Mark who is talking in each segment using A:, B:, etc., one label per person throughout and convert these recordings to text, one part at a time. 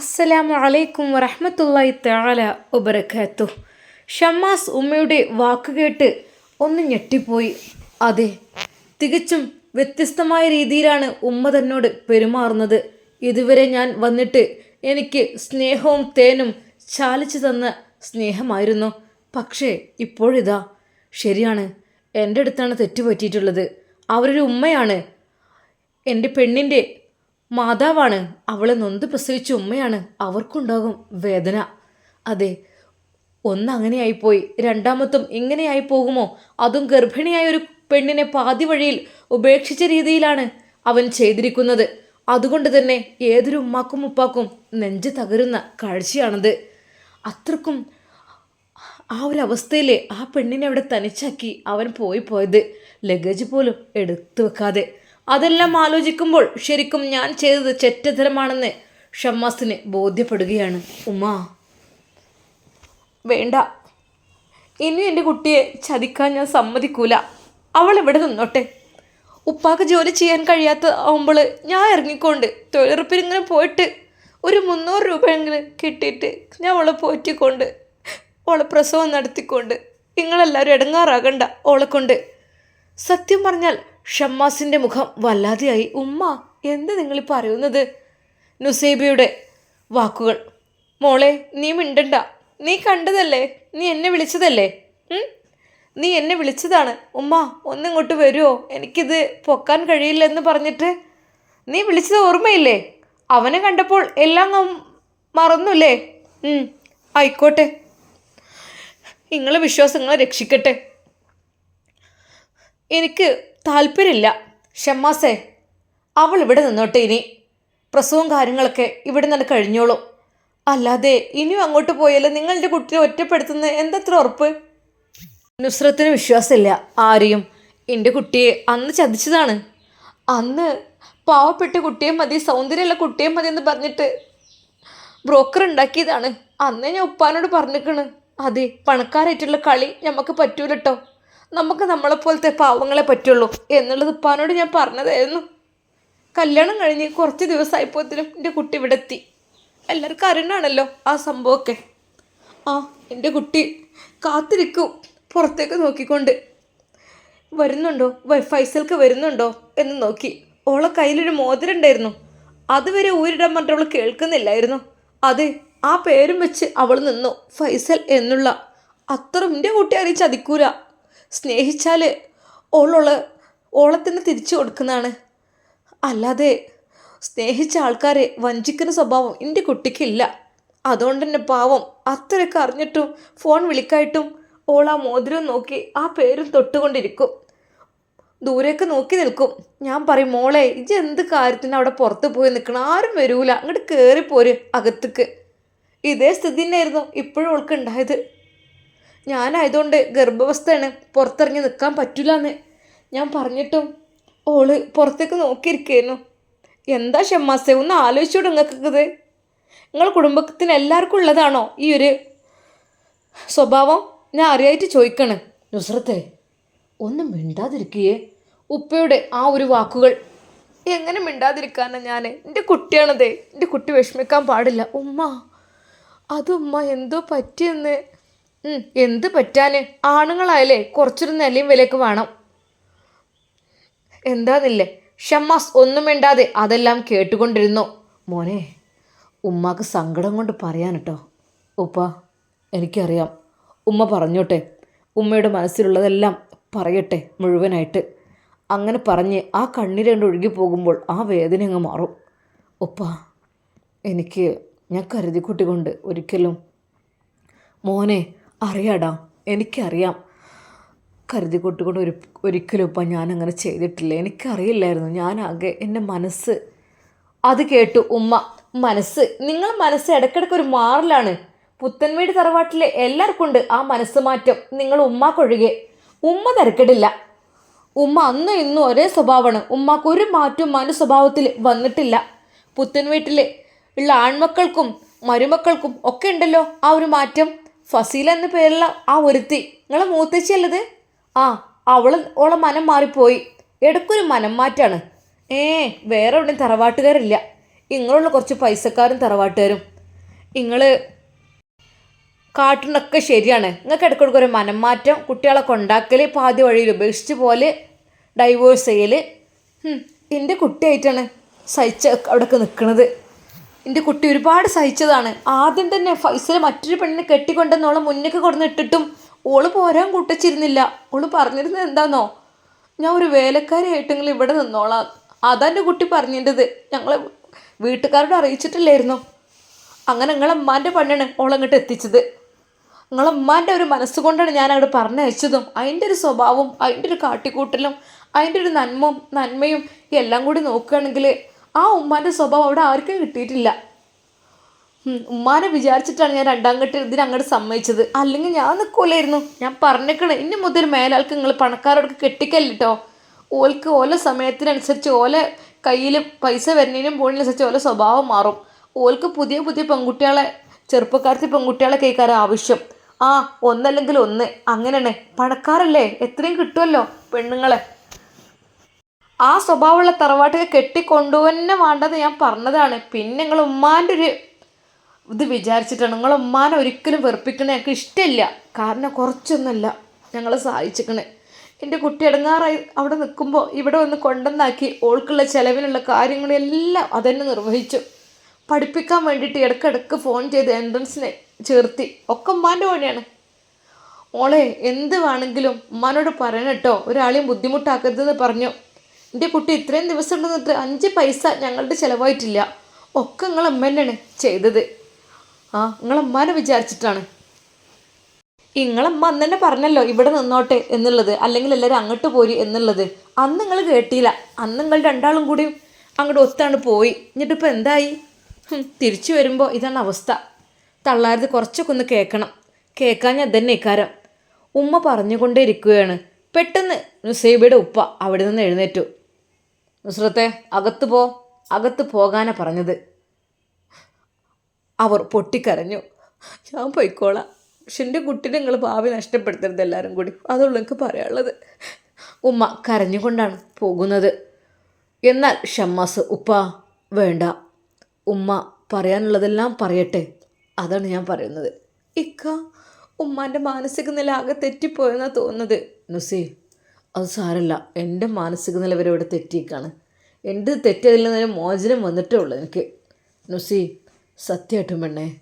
A: അസ്സലാമു അലൈക്കും വറഹ്മത്തുള്ളാഹി തആല വബറകാത്തു. ഷമ്മാസ് ഉമ്മയുടെ വാക്കുകേട്ട് ഒന്ന് ഞെട്ടിപ്പോയി. അതെ തികച്ചും വ്യത്യസ്തമായ രീതിയിലാണ് ഉമ്മ തന്നോട് പെരുമാറുന്നത്. ഇതുവരെ ഞാൻ വന്നിട്ട് എനിക്ക് സ്നേഹവും തേനും ചാലിച്ചു തന്ന സ്നേഹമായിരുന്നു. പക്ഷേ ഇപ്പോഴിതാ ശരിയാണ് എന്റെ അടുത്താണ് തെറ്റുപറ്റിയിട്ടുള്ളത്. അവരൊരു ഉമ്മയാണ്. എന്റെ പെണ്ണിന്റെ മാതാവാണ്. അവളെ നൊന്ത് പ്രസവിച്ച ഉമ്മയാണ്. അവർക്കുണ്ടാകും വേദന. അതെ ഒന്ന് അങ്ങനെയായിപ്പോയി രണ്ടാമത്തും ഇങ്ങനെയായി പോകുമോ അതും ഗർഭിണിയായ ഒരു പെണ്ണിനെ പാതി വഴിയിൽ ഉപേക്ഷിച്ച രീതിയിലാണ് അവൻ ചെയ്തിരിക്കുന്നത്. അതുകൊണ്ട് തന്നെ ഏതൊരു ഉമ്മാക്കും ഉപ്പാക്കും നെഞ്ച് തകരുന്ന കാഴ്ചയാണത്. അത്രക്കും ആ ഒരു അവസ്ഥയിൽ ആ പെണ്ണിനെ അവിടെ തനിച്ചാക്കി അവൻ പോയി പോയത്. ലഗേജ് പോലും എടുത്തു വെക്കാതെ. അതെല്ലാം ആലോചിക്കുമ്പോൾ ശരിക്കും ഞാൻ ചെയ്തത് ചെറ്റത്തരമാണെന്ന് ഷമ്മാസിന് ബോധ്യപ്പെടുകയാണ്. ഉമ്മ വേണ്ട. ഇനി എന്റെ കുട്ടിയെ ചതിക്കാൻ ഞാൻ സമ്മതിക്കൂല. അവൾ ഇവിടെ നിന്നോട്ടെ. ഉപ്പാക്ക് ജോലി ചെയ്യാൻ കഴിയാത്ത ആവുമ്പോൾ ഞാൻ ഇറങ്ങിക്കൊണ്ട് തൊഴിലുറപ്പിനിങ്ങനെ പോയിട്ട് ഒരു മുന്നൂറ് രൂപയെങ്കിലും കിട്ടിയിട്ട് ഞാൻ അവളെ പോറ്റിക്കൊണ്ട് ഓളെ പ്രസവം നടത്തിക്കൊണ്ട് നിങ്ങളെല്ലാവരും ഇടങ്ങാറാകണ്ട ഓളെ കൊണ്ട്. സത്യം പറഞ്ഞാൽ ഷമ്മാസിന്റെ മുഖം വല്ലാതെയായി. ഉമ്മ എന്ത് നിങ്ങൾ പറയുന്നത്? നുസേബിയുടെ വാക്കുകൾ. മോളെ നീ മിണ്ടണ്ട. നീ കണ്ടതല്ലേ? നീ എന്നെ വിളിച്ചതല്ലേ? നീ എന്നെ വിളിച്ചതാണ്. ഉമ്മ ഒന്നിങ്ങോട്ട് വരുമോ എനിക്കിത് പൊക്കാൻ കഴിയില്ല എന്ന് പറഞ്ഞിട്ട്. നീ വിളിച്ചത് ഓർമ്മയില്ലേ? അവനെ കണ്ടപ്പോൾ എല്ലാം മറന്നുല്ലേ? ആയിക്കോട്ടെ. നിങ്ങളെ വിശ്വാസങ്ങളെ രക്ഷിക്കട്ടെ. എനിക്ക് താല്പര്യമില്ല. ഷമ്മാസേ അവൾ ഇവിടെ നിന്നോട്ടെ ഇനി. പ്രസവവും കാര്യങ്ങളൊക്കെ ഇവിടെ നിന്ന് കഴിഞ്ഞോളൂ. അല്ലാതെ ഇനിയും അങ്ങോട്ട് പോയാൽ നിങ്ങളുടെ കുട്ടിയെ ഒറ്റപ്പെടുത്തുന്ന എന്തത്ര ഉറപ്പ്? നുസ്രത്തിന് വിശ്വാസമില്ല ആരെയും. എന്റെ കുട്ടിയെ അന്ന് ചതിച്ചതാണ്. അന്ന് പാവപ്പെട്ട കുട്ടിയെ മതി സൗന്ദര്യമുള്ള കുട്ടിയെ മതി എന്ന് പറഞ്ഞിട്ട് ബ്രോക്കർ ഉണ്ടാക്കിയതാണ്. അന്ന് ഞാൻ ഉപ്പാനോട് പറഞ്ഞിരിക്കണ്. അതെ പണക്കാരായിട്ടുള്ള കളി നമുക്ക് പറ്റൂല കേട്ടോ നമുക്ക് നമ്മളെപ്പോലത്തെ പാവങ്ങളെ പറ്റുള്ളൂ എന്നുള്ളത് ഉപ്പാനോട് ഞാൻ പറഞ്ഞതായിരുന്നു. കല്യാണം കഴിഞ്ഞ് കുറച്ച് ദിവസമായപ്പോഴത്തേനും എന്റെ കുട്ടി ഇവിടെ എത്തി. എല്ലാവർക്കും അറിയണാണല്ലോ ആ സംഭവമൊക്കെ. ആ എന്റെ കുട്ടി കാത്തിരിക്കും പുറത്തേക്ക് നോക്കിക്കൊണ്ട്. വരുന്നുണ്ടോ? ഫൈസൽക്ക് വരുന്നുണ്ടോ? എന്ന് നോക്കി. ഓളെ കയ്യിലൊരു മോതിരം ഉണ്ടായിരുന്നു. അതുവരെ ഊരിടാൻ പറഞ്ഞിട്ട് അവൾ കേൾക്കുന്നില്ലായിരുന്നു. അതെ ആ പേരും വെച്ച് അവൾ നിന്നു. ഫൈസൽ എന്നുള്ള. അത്ര എന്റെ കുട്ടി അറിയിച്ചതിക്കൂല ചതിക്കൂല. സ്നേഹിച്ചാൽ ഓളോൾ ഓളത്തിന് തിരിച്ചു കൊടുക്കുന്നതാണ്. അല്ലാതെ സ്നേഹിച്ച ആൾക്കാരെ വഞ്ചിക്കുന്ന സ്വഭാവം എന്റെ കുട്ടിക്കില്ല. അതുകൊണ്ട് തന്നെ പാവം അത്രയൊക്കെ അറിഞ്ഞിട്ടും ഫോൺ വിളിക്കായിട്ടും ഓൾ ആ മോതിരം നോക്കി ആ പേരും തൊട്ടുകൊണ്ടിരിക്കും. ദൂരേക്ക് നോക്കി നിൽക്കും. ഞാൻ പറയും മോളെ ഇജ് എന്ത് കാര്യത്തിന് അവിടെ പുറത്ത് പോയി നിൽക്കണം ആരും വരൂല. അങ്ങോട്ട് കയറിപ്പോര് അകത്തേക്ക്. ഇതേ സ്ഥിതി തന്നെയായിരുന്നു ഇപ്പോഴും ഓൾക്ക് ഉണ്ടായത്. ഞാനായതുകൊണ്ട് ഗർഭാവസ്ഥയാണ് പുറത്തിറങ്ങി നിൽക്കാൻ പറ്റില്ല എന്ന് ഞാൻ പറഞ്ഞിട്ടും ഓൾ പുറത്തേക്ക് നോക്കിയിരിക്കുന്നു എന്താ ഷമ്മാസെ ഒന്ന് ആലോചിച്ചോട് നിങ്ങൾക്കിത് നിങ്ങൾ കുടുംബത്തിന് എല്ലാവർക്കും ഉള്ളതാണോ ഈ ഒരു സ്വഭാവം? ഞാൻ അറിയായിട്ട് ചോദിക്കണ്. നുസ്രത്തെ ഒന്നും മിണ്ടാതിരിക്കുകയെ ഉപ്പയുടെ ആ ഒരു വാക്കുകൾ. എങ്ങനെ മിണ്ടാതിരിക്കാനാണ് ഞാൻ എന്റെ കുട്ടിയാണതേ. എന്റെ കുട്ടി വിഷമിക്കാൻ പാടില്ല. ഉമ്മ അതുമ്മ എന്തോ പറ്റിയെന്ന്. എന്ത് പറ്റാന്? ആണുങ്ങളായാലേ കുറച്ചൊരു നിലയും വിലക്ക് വേണം. എന്താന്നില്ലേ? ഷമ്മാസ് ഒന്നും വേണ്ടാതെ അതെല്ലാം കേട്ടുകൊണ്ടിരുന്നു. മോനെ ഉമ്മാക്ക് സങ്കടം കൊണ്ട് പറയാൻ കേട്ടോ ഉപ്പ എനിക്കറിയാം. ഉമ്മ പറഞ്ഞോട്ടെ. ഉമ്മയുടെ മനസ്സിലുള്ളതെല്ലാം പറയട്ടെ മുഴുവനായിട്ട്. അങ്ങനെ പറഞ്ഞ് ആ കണ്ണീര് കണ്ട് ഒഴുകി പോകുമ്പോൾ ആ വേദന അങ്ങ് മാറും. ഉപ്പ എനിക്ക് ഞാൻ കരുതിക്കുട്ടി കൊണ്ട് ഒരിക്കലും. മോനെ അറിയാടാ എനിക്കറിയാം. കരുതി കൊട്ടുകൊണ്ട് ഒരു ഒരിക്കലും ഇപ്പം അങ്ങനെ ചെയ്തിട്ടില്ല. എനിക്കറിയില്ലായിരുന്നു ഞാനാകെ എന്റെ മനസ്സ്. അത് കേട്ടു ഉമ്മ മനസ്സ്. നിങ്ങൾ മനസ്സ് ഇടയ്ക്കിടയ്ക്ക് ഒരു മാറലാണ്. പുത്തൻവീട് തറവാട്ടിലെ എല്ലാവർക്കും ഉണ്ട് ആ മനസ്സ് മാറ്റം. നിങ്ങൾ ഉമ്മാക്കൊഴികെ ഉമ്മ തിരക്കിടില്ല. ഉമ്മ അന്നും ഇന്നും ഒരേ സ്വഭാവമാണ്. ഉമ്മാക്ക് ഒരു മാറ്റവും മനു സ്വഭാവത്തിൽ വന്നിട്ടില്ല. പുത്തൻ വീട്ടിൽ ഉള്ള ആൺമക്കൾക്കും മരുമക്കൾക്കും ഒക്കെ ഉണ്ടല്ലോ ആ ഒരു മാറ്റം. ഫസീല എന്ന പേരുള്ള ആ ഒരുത്തി. നിങ്ങളെ മൂത്തച്ചിയല്ലത് ആ അവൾ ഓളെ മനം മാറിപ്പോയി. ഇടക്കൊരു മനം മാറ്റാണ്. ഏ വേറെ എവിടെയും തറവാട്ടുകാരില്ല. ഇങ്ങളുള്ള കുറച്ച് പൈസക്കാരും തറവാട്ടുകാരും. നിങ്ങൾ കാട്ടുന്നൊക്കെ ശരിയാണ്. നിങ്ങൾക്ക് ഇടയ്ക്കിടയ്ക്ക് ഒരു മനംമാറ്റം കുട്ടികളെ കൊണ്ടാക്കൽ പാതി വഴിയിൽ ഉപേക്ഷിച്ച് പോലെ ഡൈവോഴ്സ് ചെയ്യൽ എന്റെ കുട്ടിയായിട്ടാണ് സഹിച്ച് അവിടെയൊക്കെ നിൽക്കുന്നത് എന്റെ കുട്ടി ഒരുപാട് സഹിച്ചതാണ്. ആദ്യം തന്നെ ഫൈസൽ മറ്റൊരു പെണ്ണിനെ കെട്ടിക്കൊണ്ടെന്നോളം മുന്നേക്ക് കൊടുന്നിട്ടിട്ടും ഓൾ പോരാൻ കൂട്ടിച്ചിരുന്നില്ല. ഓൾ പറഞ്ഞിരുന്നത് എന്താന്നോ? ഞാൻ ഒരു വേലക്കാരിയായിട്ടെങ്കിലും ഇവിടെ നിന്നോളാം. അതാ എന്റെ കുട്ടി പറഞ്ഞിട്ടത് ഞങ്ങൾ വീട്ടുകാരോട് അറിയിച്ചിട്ടില്ലായിരുന്നു. അങ്ങനെ നിങ്ങളെ അമ്മാന്റെ പണിയാണ് ഓളങ്ങോട്ട് എത്തിച്ചത്. നിങ്ങളെ അമ്മാന്റെ ഒരു മനസ്സുകൊണ്ടാണ് ഞാൻ അങ്ങോട്ട് പറഞ്ഞയച്ചതും. അതിന്റെ ഒരു സ്വഭാവവും അതിന്റെ ഒരു കാട്ടിക്കൂട്ടലും അതിന്റെ ഒരു നന്മയും നന്മയും എല്ലാം കൂടി നോക്കുകയാണെങ്കിൽ ആ ഉമ്മാന്റെ സ്വഭാവം അവിടെ ആർക്കും കിട്ടിയിട്ടില്ല. ഉമ്മാനെ വിചാരിച്ചിട്ടാണ് ഞാൻ രണ്ടാം ഘട്ടം ഇതിന് അങ്ങോട്ട് സമ്മതിച്ചത്. അല്ലെങ്കിൽ ഞാൻ നിൽക്കൂലായിരുന്നു ഞാൻ പറഞ്ഞേക്കണേ ഇനി മുതൽ മേലാൾക്ക് നിങ്ങൾ പണക്കാരോടൊക്കെ കെട്ടിക്കല്ലോ ഓൽക്ക് ഓല സമയത്തിനനുസരിച്ച് ഓല കയ്യിൽ പൈസ വരുന്നതിനും പോണതിനനുസരിച്ച് ഓല സ്വഭാവം മാറും. ഓൽക്ക് പുതിയ പുതിയ പെൺകുട്ടികളെ ചെറുപ്പക്കാരത്തെ പെൺകുട്ടികളെ കേൾക്കാൻ ആവശ്യം. ആ ഒന്നല്ലെങ്കിൽ ഒന്ന്. അങ്ങനെയാണ്. പണക്കാരല്ലേ? എത്രയും കിട്ടുമല്ലോ പെണ്ണുങ്ങളെ. ആ സ്വഭാവമുള്ള തറവാട്ടിൽ കെട്ടിക്കൊണ്ടുവന്നെ വേണ്ടത് ഞാൻ പറഞ്ഞതാണ്. പിന്നെ നിങ്ങൾ ഉമ്മാന്റെ ഒരു ഇത് വിചാരിച്ചിട്ടാണ്. നിങ്ങൾ ഉമ്മാനെ ഒരിക്കലും വെറുപ്പിക്കണേ ഞങ്ങൾക്ക് ഇഷ്ടമില്ല. കാരണം കുറച്ചൊന്നുമല്ല ഞങ്ങളെ സഹായിച്ചിക്കണേ. എന്റെ കുട്ടി ഇടങ്ങാറായി അവിടെ നിൽക്കുമ്പോൾ ഇവിടെ വന്ന് കൊണ്ടുവന്നാക്കി ഓൾക്കുള്ള ചിലവിനുള്ള കാര്യങ്ങളെല്ലാം അതന്നെ നിർവഹിച്ചു. പഠിപ്പിക്കാൻ വേണ്ടിയിട്ട് ഇടയ്ക്കിടയ്ക്ക് ഫോൺ ചെയ്ത് എൻട്രൻസിനെ ചേർത്തി. ഒക്കെ ഉമ്മാന്റെ പണിയാണ്. മോളെ എന്ത് വേണമെങ്കിലും ഉമ്മാനോട് പറയണം കേട്ടോ. ഒരാളെയും ബുദ്ധിമുട്ടാക്കരുതെന്ന് പറഞ്ഞു. എന്റെ കുട്ടി ഇത്രയും ദിവസം ഉണ്ടെന്നിട്ട് അഞ്ച് പൈസ ഞങ്ങളുടെ ചിലവായിട്ടില്ല. ഒക്കെ നിങ്ങളമ്മ തന്നെയാണ് ചെയ്തത്. ആ നിങ്ങളമ്മാനെ വിചാരിച്ചിട്ടാണ്. ഇങ്ങളമ്മ അന്ന് തന്നെ പറഞ്ഞല്ലോ ഇവിടെ നിന്നോട്ടെ എന്നുള്ളത് അല്ലെങ്കിൽ എല്ലാവരും അങ്ങോട്ട് പോരി എന്നുള്ളത്. അന്ന് നിങ്ങൾ കേട്ടില്ല. അന്ന് നിങ്ങൾ രണ്ടാളും കൂടി അങ്ങോട്ട് ഒത്താണ് പോയി. എന്നിട്ടിപ്പോൾ എന്തായി? തിരിച്ചു വരുമ്പോൾ ഇതാണ് അവസ്ഥ. തള്ളാരത് കുറച്ചൊക്കെ ഒന്ന് കേൾക്കണം. കേൾക്കാൻ ഞാൻ തന്നെ ഇക്കാരം. ഉമ്മ പറഞ്ഞുകൊണ്ടേ ഇരിക്കുകയാണ് പെട്ടെന്ന് നുസൈബയുടെ ഉപ്പ അവിടെ നിന്ന് എഴുന്നേറ്റു. നുസ്രത്തെ അകത്തു പോ. അകത്ത് പോകാനാ പറഞ്ഞത്. അവർ പൊട്ടിക്കരഞ്ഞു. ഞാൻ പോയിക്കോളാം. പക്ഷെ എന്റെ കുട്ടീനെ നിങ്ങൾ ഭാവി നഷ്ടപ്പെടുത്തരുത് എല്ലാവരും കൂടി. അതുള്ളൂ എനിക്ക് പറയാനുള്ളത്. ഉമ്മ കരഞ്ഞുകൊണ്ടാണ് പോകുന്നത്. എന്നാൽ ഷമ്മാസ് ഉപ്പ വേണ്ട. ഉമ്മ പറയാനുള്ളതെല്ലാം പറയട്ടെ. അതാണ് ഞാൻ പറയുന്നത്. ഇക്ക ഉമ്മാന്റെ മാനസിക നില ആകെ തെറ്റിപ്പോയെന്നാണ് തോന്നുന്നത്. നുസി അത് സാരല്ല എന്റെ മാനസിക നില വരെ ഇവിടെ തെറ്റിയേക്കാണ്. എന്റെ തെറ്റതിൽ നിന്ന് മോചനം വന്നിട്ടേ ഉള്ളൂ എനിക്ക്. നുസി സത്യമായിട്ടും പെണ്ണേ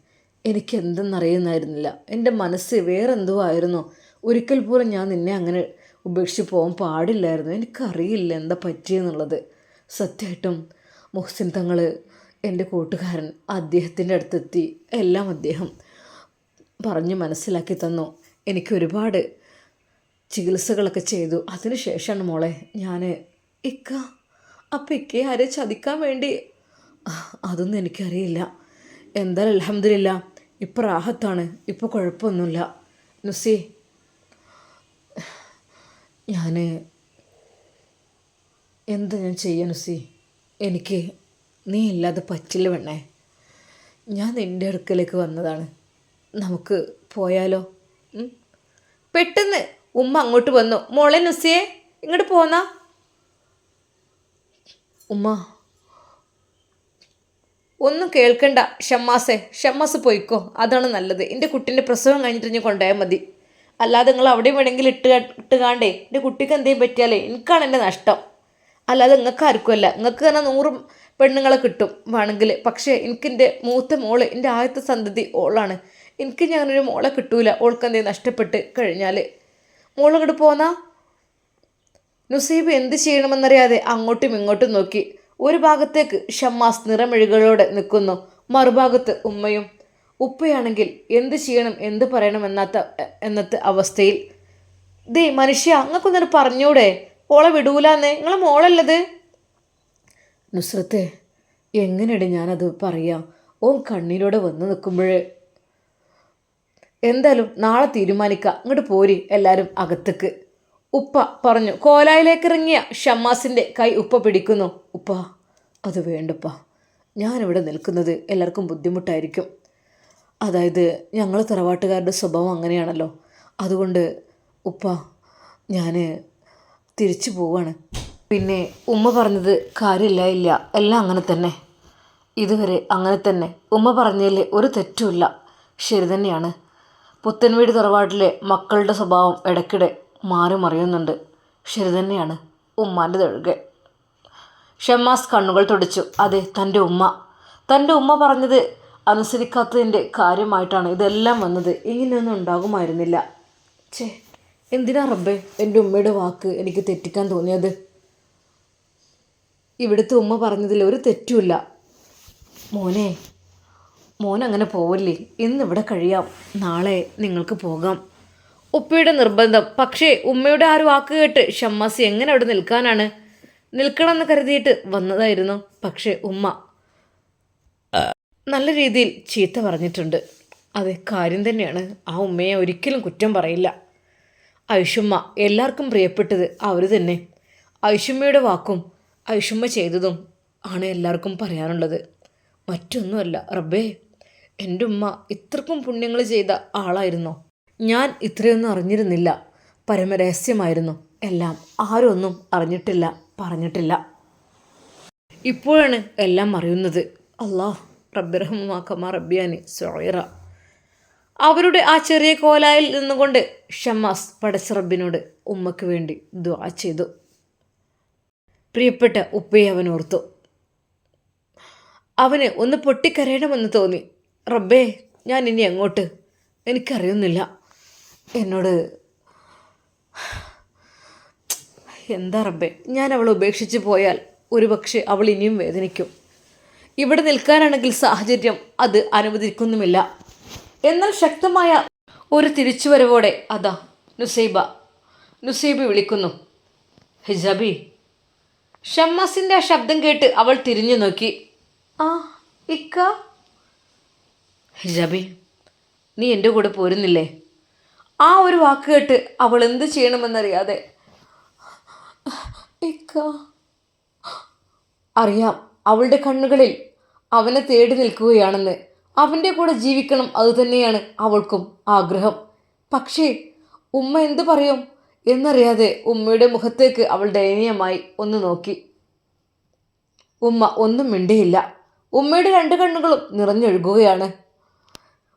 A: എനിക്ക് എന്തെന്നറിയുന്നായിരുന്നില്ല എന്റെ മനസ്സ് വേറെന്തോ ആയിരുന്നു. ഒരിക്കൽ പോലും ഞാൻ നിന്നെ അങ്ങനെ ഉപേക്ഷിച്ച് പോകാൻ പാടില്ലായിരുന്നു. എനിക്കറിയില്ല എന്താ പറ്റിയെന്നുള്ളത്. സത്യമായിട്ടും മുഹ്സിൻ തങ്ങൾ എന്റെ കൂട്ടുകാരൻ അദ്ദേഹത്തിന്റെ അടുത്തെത്തി. എല്ലാം അദ്ദേഹം പറഞ്ഞ് മനസ്സിലാക്കി തന്നു. എനിക്ക് ഒരുപാട് ചികിത്സകളൊക്കെ ചെയ്തു. അതിനുശേഷമാണ് മോളെ ഞാൻ ഇക്ക അപ്പം ഇക്കയെ ആരെ ചതിക്കാൻ വേണ്ടി? അതൊന്നും എനിക്കറിയില്ല. എന്തായാലും അലഹമില്ല ഇപ്പോൾ റാഹത്താണ് ഇപ്പോൾ കുഴപ്പമൊന്നുമില്ല. നുസി ഞാൻ എന്താ ഞാൻ ചെയ്യാൻ നുസി എനിക്ക് നീ ഇല്ലാതെ പറ്റില്ല വേണേ ഞാൻ നിന്റെ അടുക്കലേക്ക് വന്നതാണ്. നമുക്ക് പോയാലോ? പെട്ടെന്ന് ഉമ്മ അങ്ങോട്ട് വന്നു. മോളെ നുസിയെ ഇങ്ങോട്ട് പോന്നാ. ഉമ്മ. ഒന്നും കേൾക്കണ്ട ഷമ്മാസെ ഷമ്മാസ് പോയിക്കോ. അതാണ് നല്ലത്. എന്റെ കുട്ടീന്റെ പ്രസവം കഴിഞ്ഞിട്ട് ഞാൻ കൊണ്ടുപോയാൽ മതി. അല്ലാതെ നിങ്ങൾ അവിടെ വേണമെങ്കിൽ ഇട്ട് ഇട്ടുകാണ്ടേ എന്റെ കുട്ടിക്ക് എന്തെങ്കിലും പറ്റിയാലേ എനിക്കാണ് എന്റെ നഷ്ടം. അല്ലാതെ നിങ്ങൾക്ക് ആർക്കുമല്ല നിങ്ങൾക്ക് തന്നെ നൂറും പെണ്ണുങ്ങളെ കിട്ടും വേണമെങ്കിൽ. പക്ഷേ എനിക്കെന്റെ മൂത്ത മോൾ എന്റെ ആദ്യത്തെ സന്തതി ഓളാണ്. എനിക്ക് ഞാനൊരു മോളെ കിട്ടൂല. ഓൾക്ക് എന്തെങ്കിലും നഷ്ടപ്പെട്ട് കഴിഞ്ഞാൽ മോളങ്ങോട്ട് പോന്നാ? നുസൈബ് എന്ത് ചെയ്യണമെന്നറിയാതെ അങ്ങോട്ടും ഇങ്ങോട്ടും നോക്കി. ഒരു ഭാഗത്തേക്ക് ഷമ്മാസ് നിറമെഴുകളോടെ നിൽക്കുന്നു. മറുഭാഗത്ത് ഉമ്മയും. ഉപ്പയാണെങ്കിൽ എന്ത് ചെയ്യണം എന്ത് പറയണം എന്നാത്ത എന്നത്തെ അവസ്ഥയിൽ. ദേ മനുഷ്യ അങ്ങക്കൊന്നിട്ട് പറഞ്ഞൂടെ? ഓളെ വിടൂലെന്നേ. നിങ്ങളെ മോളല്ലത്? നുസ്രത്തെ എങ്ങനെയാണ് ഞാനത് പറയാം? ഓൻ കണ്ണീരോടെ വന്ന് നിൽക്കുമ്പോൾ എന്തായാലും നാളെ തീരുമാനിക്കുക ഇങ്ങോട്ട് പോരി എല്ലാവരും അകത്തേക്ക്. ഉപ്പ പറഞ്ഞു കോലായിലേക്ക് ഇറങ്ങിയ ഷമ്മാസിന്റെ കൈ ഉപ്പ പിടിക്കുന്നു. ഉപ്പ അത് വേണ്ടപ്പ. ഞാനിവിടെ നിൽക്കുന്നത് എല്ലാവർക്കും ബുദ്ധിമുട്ടായിരിക്കും. അതായത് ഞങ്ങൾ തറവാട്ടുകാരുടെ സ്വഭാവം അങ്ങനെയാണല്ലോ. അതുകൊണ്ട് ഉപ്പ ഞാൻ തിരിച്ചു പോവാണ്. പിന്നെ ഉമ്മ പറഞ്ഞത് കാര്യമില്ല ഇല്ല. എല്ലാം അങ്ങനെ തന്നെ. ഇതുവരെ അങ്ങനെ തന്നെ. ഉമ്മ പറഞ്ഞതിൽ ഒരു തെറ്റുമില്ല. ശരി തന്നെയാണ്. പുത്തൻവീട് തറവാട്ടിലെ മക്കളുടെ സ്വഭാവം ഇടയ്ക്കിടെ മാറി മറിയുന്നുണ്ട്. ശരി തന്നെയാണ് ഉമ്മാന്റെ തൊഴുകെ. ഷമ്മാസ് കണ്ണുകൾ തുടച്ചു. അതെ തന്റെ ഉമ്മ. തന്റെ ഉമ്മ പറഞ്ഞത് അനുസരിക്കാത്തതിന്റെ കാര്യമായിട്ടാണ് ഇതെല്ലാം വന്നത്. ഇങ്ങനെയൊന്നും ഉണ്ടാകുമായിരുന്നില്ല. ചേ എന്തിനാ റബ്ബേ എന്റെ ഉമ്മയുടെ വാക്ക് എനിക്ക് തെറ്റിക്കാൻ തോന്നിയത്? ഇവിടുത്തെ ഉമ്മ പറഞ്ഞതിൽ ഒരു തെറ്റുമില്ല. മോനെ മോൻ അങ്ങനെ പോവല്ലേ? ഇന്നിവിടെ കഴിയാം. നാളെ നിങ്ങൾക്ക് പോകാം. ഉപ്പയുടെ നിർബന്ധം. പക്ഷേ ഉമ്മയുടെ ആ ഒരു വാക്ക് കേട്ട് ഷമ്മാസി എങ്ങനെ അവിടെ നിൽക്കാനാണ്? നിൽക്കണമെന്ന് കരുതിയിട്ട് വന്നതായിരുന്നു. പക്ഷേ ഉമ്മ നല്ല രീതിയിൽ ചീത്ത പറഞ്ഞിട്ടുണ്ട്. അതെ കാര്യം തന്നെയാണ്. ആ ഉമ്മയെ ഒരിക്കലും കുറ്റം പറയില്ല. ഐഷുമ്മ എല്ലാവർക്കും പ്രിയപ്പെട്ടത് അവർ തന്നെ. ഐഷുമ്മയുടെ വാക്കും ഐഷുമ്മ ചെയ്തതും ആണ് എല്ലാവർക്കും പറയാനുള്ളത് മറ്റൊന്നുമല്ല. റബ്ബേ എന്റെ ഉമ്മ ഇത്രക്കും പുണ്യങ്ങൾ ചെയ്ത ആളായിരുന്നോ. ഞാൻ ഇത്രയൊന്നും അറിഞ്ഞിരുന്നില്ല. പരമരഹസ്യമായിരുന്നു. എല്ലാം ആരൊന്നും അറിഞ്ഞിട്ടില്ല പറഞ്ഞിട്ടില്ല. ഇപ്പോഴാണ് എല്ലാം അറിയുന്നത്. അള്ളാഹ് റബ്ബിറഹ്മാക്കമ്മ റബ്ബിയാനി സോയറ അവരുടെ ആ ചെറിയ കോലായിൽ നിന്നുകൊണ്ട് ഷമ്മാസ് പടച്ച റബ്ബിനോട് ഉമ്മയ്ക്ക് വേണ്ടി ദുആ ചെയ്തു. പ്രിയപ്പെട്ട ഉപ്പയെ അവൻ ഓർത്തു. അവന് ഒന്ന് പൊട്ടിക്കരയണമെന്ന് തോന്നി. റബ്ബേ ഞാൻ ഇനി എങ്ങോട്ട്? എനിക്കറിയുന്നില്ല. എന്നോട് എന്താ റബ്ബേ ഞാൻ അവളെ ഉപേക്ഷിച്ച് പോയാൽ ഒരുപക്ഷെ അവൾ ഇനിയും വേദനിക്കും. ഇവിടെ നിൽക്കാനാണെങ്കിൽ സാഹചര്യം അത് അനുവദിക്കുന്നുമില്ല. എന്നാൽ ശക്തമായ ഒരു തിരിച്ചുവരവോടെ അതാ നുസൈബ നുസൈബ വിളിക്കുന്നു. ഹിജാബി ഷമ്മാസിന്റെ ആ ശബ്ദം കേട്ട് അവൾ തിരിഞ്ഞു നോക്കി. ആ ഇക്ക? ഹിജാബി നീ എന്റെ കൂടെ പോരുന്നില്ലേ? ആ ഒരു വാക്ക് കേട്ട് അവൾ എന്ത് ചെയ്യണമെന്നറിയാതെ. അറിയാം അവളുടെ കണ്ണുകളിൽ അവനെ തേടി നിൽക്കുകയാണെന്ന്. അവന്റെ കൂടെ ജീവിക്കണം അതുതന്നെയാണ് അവൾക്കും ആഗ്രഹം. പക്ഷേ ഉമ്മ എന്ത് പറയും എന്നറിയാതെ ഉമ്മയുടെ മുഖത്തേക്ക് അവൾ ദയനീയമായി ഒന്ന് നോക്കി. ഉമ്മ ഒന്നും മിണ്ടിയില്ല. ഉമ്മയുടെ രണ്ട് കണ്ണുകളും നിറഞ്ഞൊഴുകുകയാണ്.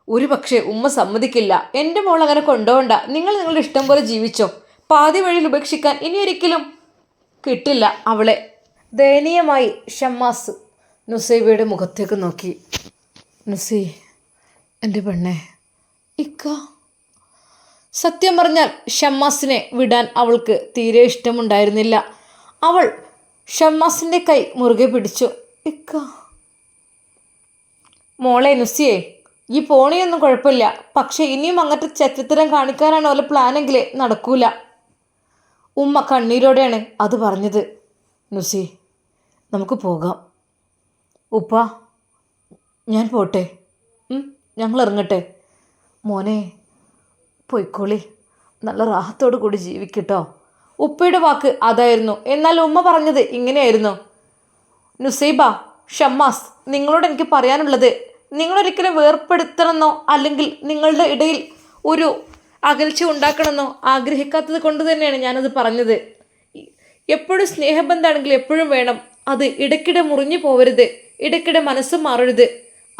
A: ഒരു പക്ഷേ ഉമ്മ സമ്മതിക്കില്ല. എന്റെ മോൾ അങ്ങനെ കൊണ്ടുപോകണ്ട നിങ്ങൾ നിങ്ങളുടെ ഇഷ്ടം പോലെ ജീവിച്ചോ? പാതി വഴിയിൽ ഉപേക്ഷിക്കാൻ ഇനി ഒരിക്കലും കിട്ടില്ല അവളെ. ദയനീയമായി ഷമ്മാസ് നുസൈബയുടെ മുഖത്തേക്ക് നോക്കി. നുസൈ എന്റെ പെണ്ണെ ഇക്ക. സത്യം പറഞ്ഞാൽ ഷമ്മാസിനെ വിടാൻ അവൾക്ക് തീരെ ഇഷ്ടമുണ്ടായിരുന്നില്ല. അവൾ ഷമ്മാസിന്റെ കൈ മുറുകെ പിടിച്ചു. ഇക്ക. മോളെ നുസിയെ ഈ പോണിയൊന്നും കുഴപ്പമില്ല. പക്ഷെ ഇനിയും അങ്ങനത്തെ ചരിത്രം കാണിക്കാനാണ് ഓലെ പ്ലാനെങ്കിൽ നടക്കൂല. ഉമ്മ കണ്ണീരോടെയാണ് അത് പറഞ്ഞത്. നുസി നമുക്ക് പോകാം. ഉപ്പ ഞാൻ പോട്ടെ. ഞങ്ങൾ ഇറങ്ങട്ടെ. മോനെ പൊയ്ക്കോളി. നല്ല റാഹത്തോടു കൂടി ജീവിക്കട്ടോ. ഉപ്പയുടെ വാക്ക് അതായിരുന്നു. എന്നാൽ ഉമ്മ പറഞ്ഞത് ഇങ്ങനെയായിരുന്നു. നുസൈബ ഷമ്മാസ് നിങ്ങളോട് എനിക്ക് പറയാനുള്ളത് നിങ്ങളൊരിക്കലും വേർപ്പെടുത്തണമെന്നോ അല്ലെങ്കിൽ നിങ്ങളുടെ ഇടയിൽ ഒരു അകൽച്ച ഉണ്ടാക്കണമെന്നോ ആഗ്രഹിക്കാത്തത് കൊണ്ട് തന്നെയാണ് ഞാനത് പറഞ്ഞത്. എപ്പോഴും സ്നേഹബന്ധമാണെങ്കിൽ എപ്പോഴും വേണം അത് ഇടയ്ക്കിടെ മുറിഞ്ഞു പോവരുത് ഇടയ്ക്കിടെ മനസ്സ് മാറരുത്.